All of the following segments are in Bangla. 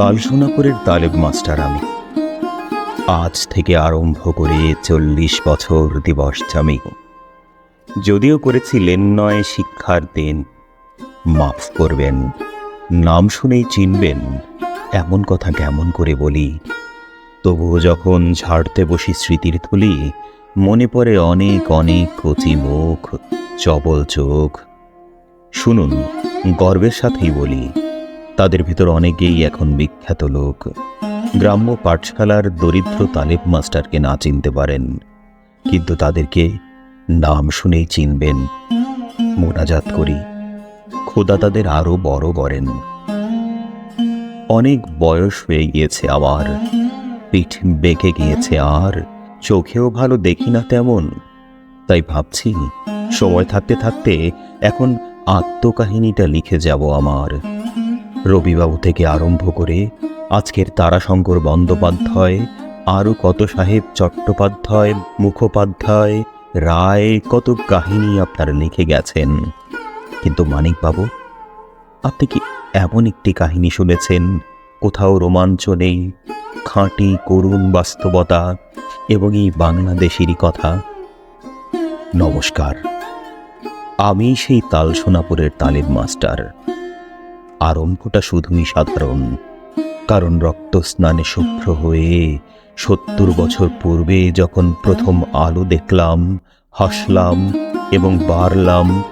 তালসোনাপুরের তালেব মাস্টার আমি। আজ থেকে আরম্ভ করে চল্লিশ বছর দিবস আমি। যদিও করেছি লেন নয় শিক্ষার দিন, মাফ করবেন, নাম শুনেই চিনবেন, এমন কথা কেমন করে বলি। তবুও যখন ঝাড়তে বসি স্মৃতির থলি, মনে পড়ে অনেক অনেক কচি মুখ, চবল চোখ। শুনুন, গর্বের সাথেই বলি তাদের ভিতর অনেকেই এখন বিখ্যাত লোক। গ্রাম্য পাঠশালার দরিদ্র তালেব মাস্টারকে না চিনতে পারেন, কিন্তু তাদেরকে নাম শুনেই চিনবেন। মোনাজাত করি, খোদা তাদের আরও বড় করেন। অনেক বয়স হয়ে গিয়েছে আমার পিঠ বেঁকে গিয়েছে আর, চোখেও ভালো দেখি না তেমন। তাই ভাবছি, সময় থাকতে থাকতে এখন আত্মকাহিনীটা লিখে যাব আমার। রবিবাবু থেকে আরম্ভ করে আজকের তারাশঙ্কর বন্দ্যোপাধ্যায়, আরও কত সাহেব চট্টোপাধ্যায়, মুখোপাধ্যায়, রায়, কত কাহিনী আপনারা লিখে গেছেন। কিন্তু মানিকবাবু, আপনি কি এমন একটি কাহিনী শুনেছেন? কোথাও রোমাঞ্চ নেই, খাঁটি করুণ বাস্তবতা এবং এই বাংলাদেশেরই কথা। নমস্কার, আমি সেই তাল সোনাপুরের তালেব মাস্টার। আরম্ভটা শুধুই সাধারণ কারণ রক্ত স্নানে শুভ্র হয়ে সত্তর বছর পূর্বে যখন প্রথম আলো দেখলাম, হাসলাম এবং বাড়লাম,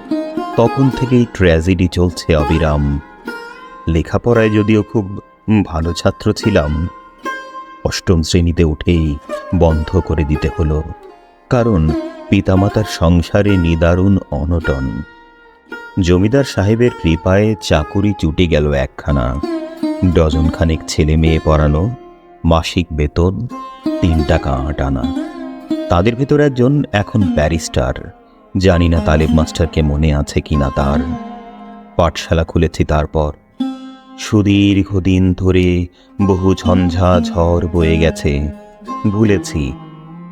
তখন থেকেই ট্র্যাজেডি চলছে অবিরাম। লেখাপড়ায় যদিও খুব ভালো ছাত্র ছিলাম, অষ্টম শ্রেণীতে উঠেই বন্ধ করে দিতে হলো, কারণ পিতামাতার সংসারে নিদারুণ অনটন। জমিদার সাহেবের কৃপায় চাকুরি চুটে গেল একখানা। ডজন খানেক ছেলে মেয়ে পড়ানো, মাসিক বেতন, তিন টাকা আট আনা। তাদের ভেতর একজন এখন ব্যারিস্টার। জানি না তালেব মাস্টারকে মনে আছে কি না তার। পাঠশালা খুলেছি তারপর। সুদীর্ঘদিন ধরে বহু ঝঞ্ঝা ঝড় বয়ে গেছে। ভুলেছি,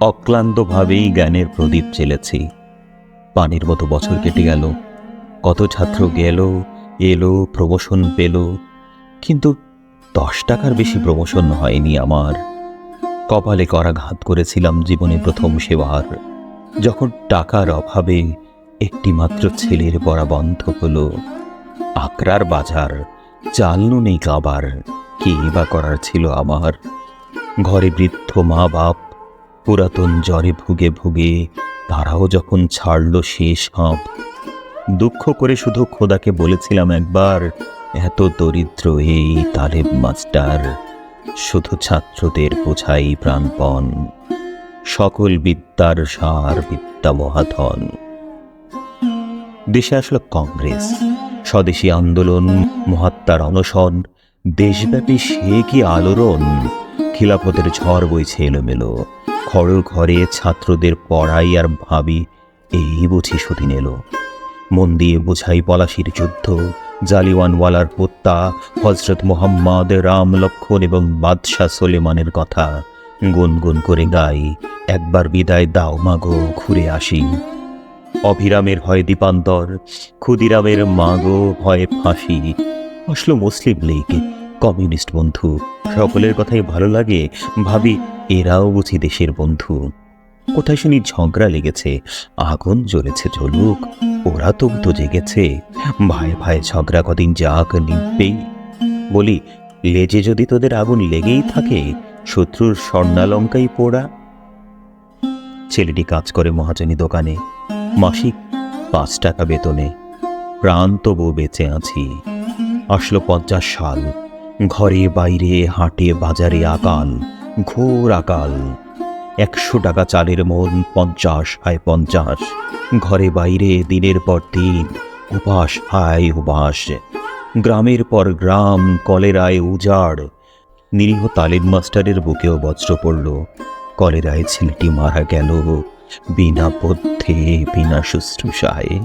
অক্লান্তভাবেই জ্ঞানের প্রদীপ চেলেছি পানির মতো বছর কেটে গেল। কত ছাত্র গেল, এলো প্রমোশন পেল। কিন্তু দশ টাকার বেশি প্রমোশন হয়নি আমার। কপালে করাঘাত করেছিলাম জীবনে প্রথম সেবার। যখন টাকার অভাবে একটি মাত্র ছেলের পড়া বন্ধ হলো আকরার বাজার চাল নেই কাবার, কি বা করার ছিল আমার? ঘরে বৃদ্ধ মা বাপ পুরাতন জ্বরে ভুগে ভুগে, তারাও যখন ছাড়ল শেষ হাঁপ দুঃখ করে শুধু খোদাকে বলেছিলাম একবার, এত দরিদ্র এই তালেব মাস্টার শুধু ছাত্রদের বোঝাই প্রাণপণ। সকল বিদ্যার সার বিদ্যা মহাধন। দেশে আসলো কংগ্রেস, স্বদেশী আন্দোলন, মহাত্মার অনশন, দেশব্যাপী সে কি আলোড়ন? খিলাফতের ঝড় বইছে এলোমেলো, খড় ঘরে ছাত্রদের পড়াই আর ভাবি, এই বুঝি সুদিন এলো। মন দিয়ে বোঝাই পলাশির যুদ্ধ। জালিওয়ানওয়ালার হত্যা হজরত মোহাম্মদ রাম লক্ষণ এবং বাদশাহ সোলেমানের কথা। গুনগুন করে গাই, একবার বিদায় দাও মাগো, ঘুরে আসি। অভিরামের হয় দীপান্তর, ক্ষুদিরামের মাগো হয় ফাঁসি। আসলো মুসলিম লীগ, কমিউনিস্ট বন্ধু। সকলের কথাই ভালো লাগে, ভাবি, এরাও বুঝি দেশের বন্ধু। কোথায় শুনি ঝগড়া লেগেছে, আগুন জ্বলেছে জ্বলুক ওরা তো তো জেগেছে, ভাই ভাই ঝগড়া কদিন যাক নিবেই বলি, লেজে যদি তোদের আগুন লেগেই থাকে, শত্রুর স্বর্ণালঙ্কাই পোড়া। ছেলেটি কাজ করে মহাজনী দোকানে, মাসিক পাঁচ টাকা বেতনে, প্রাণ তবু বেঁচে আছি। আসলো পঞ্চাশ সাল ঘরে বাইরে হাটে বাজারে আকাল, ঘোর আকাল। একশো টাকা চালের মন পঞ্চাশ, হায় পঞ্চাশ। ঘরে বাইরে দিনের পর দিন, উপাস, হায় উপাস। গ্রামের পর গ্রাম, কলেরায় উজাড়। নিরীহ তালিম মাস্টারের বুকেও বজ্র পড়ল। কলেরায় ছেলেটি মারা গেল বিনা পথ্যে বিনা শুশ্রূষায়।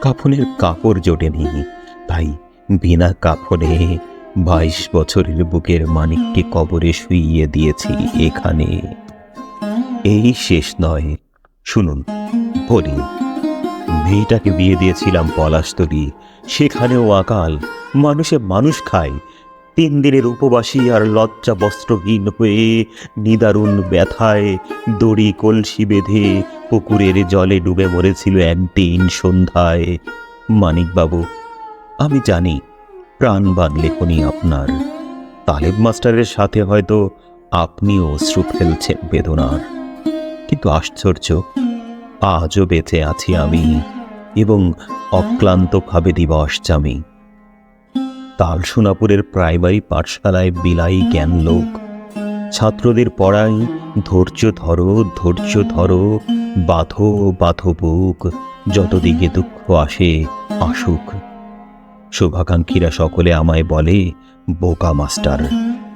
কাফনের কাপড় জোটেনি। তাই বিনা কাফনে বাইশ বছরের বুকের মানিককে কবরে শুইয়ে দিয়েছি এখানে। এই শেষ নয়। শুনুন বলি মেয়েটাকে বিয়ে দিয়েছিলাম পলাশতলি সেখানেও আকাল, মানুষে মানুষ খায়। তিন দিনের উপবাসী আর লজ্জা বস্ত্রহীন হয়ে নিদারুণ ব্যথায় দড়ি কলসি বেঁধে পুকুরের জলে ডুবে মরেছিল একদিন সন্ধ্যায়। মানিকবাবু, আমি জানি প্রাণবান লেখনি আপনার। তালেব মাস্টারের সাথে হয়তো আপনিও অশ্রু ফেলছেন বেদনার। কিন্তু আশ্চর্য। আজও বেঁচে আছি আমি এবং অক্লান্তভাবে দিবস জামি তালসোনাপুরের প্রাইমারি পাঠশালায় বিলাই জ্ঞান লোক। ছাত্রদের পড়াই, ধৈর্য ধরো ধৈর্য ধরো, বাঁধো বাঁধো বুক যতদিকে দুঃখ আসে, আসুক। শুভাকাঙ্ক্ষীরা সকলে আমায় বলে, বোকা মাস্টার,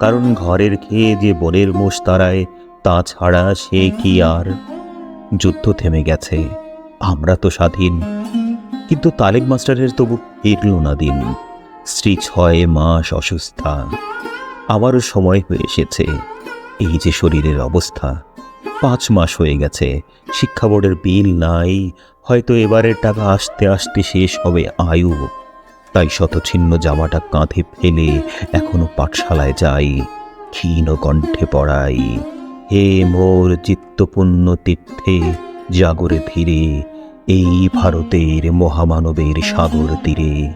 কারণ ঘরের খেয়ে যে বনের মোষ তারায় তা ছাড়া সে কি আর? যুদ্ধ থেমে গেছে। আমরা তো স্বাধীন। কিন্তু তালেক মাস্টারের তবু ফিরল না দিন। স্ত্রী ছয় মাস অসুস্থা। আবারও সময় হয়ে এসেছে। এই যে শরীরের অবস্থা। পাঁচ মাস হয়ে গেছে। শিক্ষা বোর্ডের বিল নাই। হয়তো এবারের টাকা আসতে আসতে শেষ হবে আয়ু। তাই শতছিন্ন জামাটা কাঁধে ফেলে এখনও পাঠশালায় যাই। ক্ষীণ কণ্ঠে পড়াই। হে মোর চিত্তপূর্ণ তীর্থে জাগরে ধীরে, এই ভারতের মহামানবের সাগর তীরে।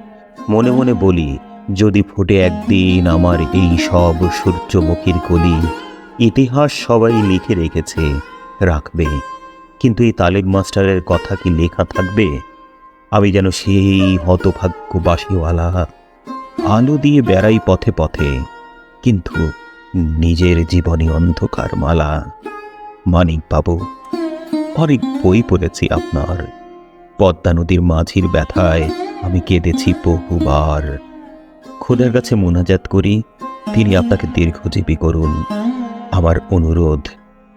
মনে মনে বলি, যদি ফুটে একদিন আমার এই সব সূর্যমুখীর কলি, ইতিহাস সবাই লিখে রেখেছে, রাখবে। কিন্তু এই তালেব মাস্টারের কথা কি লেখা থাকবে? আমি যেন সেই হতভাগ্য বাসিওয়ালা আলো দিয়ে বেড়াই পথে পথে। কিন্তু নিজের জীবনে অন্ধকার মালা মানিক বাবু অনেক বই পড়েছি আপনার। পদ্মা নদীর মাঝির ব্যথায় আমি কেঁদেছি বহুবার। খোদার কাছে মোনাজাত করি, তিনি আপনাকে দীর্ঘজীবী করুন। আমার অনুরোধ,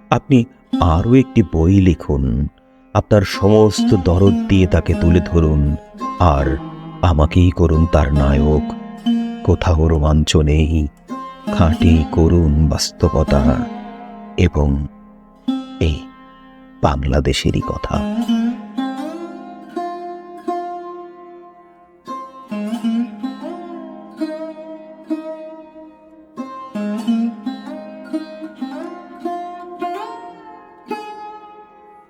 আপনি আরও একটি বই লিখুন। আপনার সমস্ত দরদ দিয়ে তাকে তুলে ধরুন, আর আমাকেই করুন তার নায়ক। কোথাও রোমাঞ্চ নেই। খাঁটি করুণ বাস্তবতা এবং এই বাংলাদেশেরই কথা।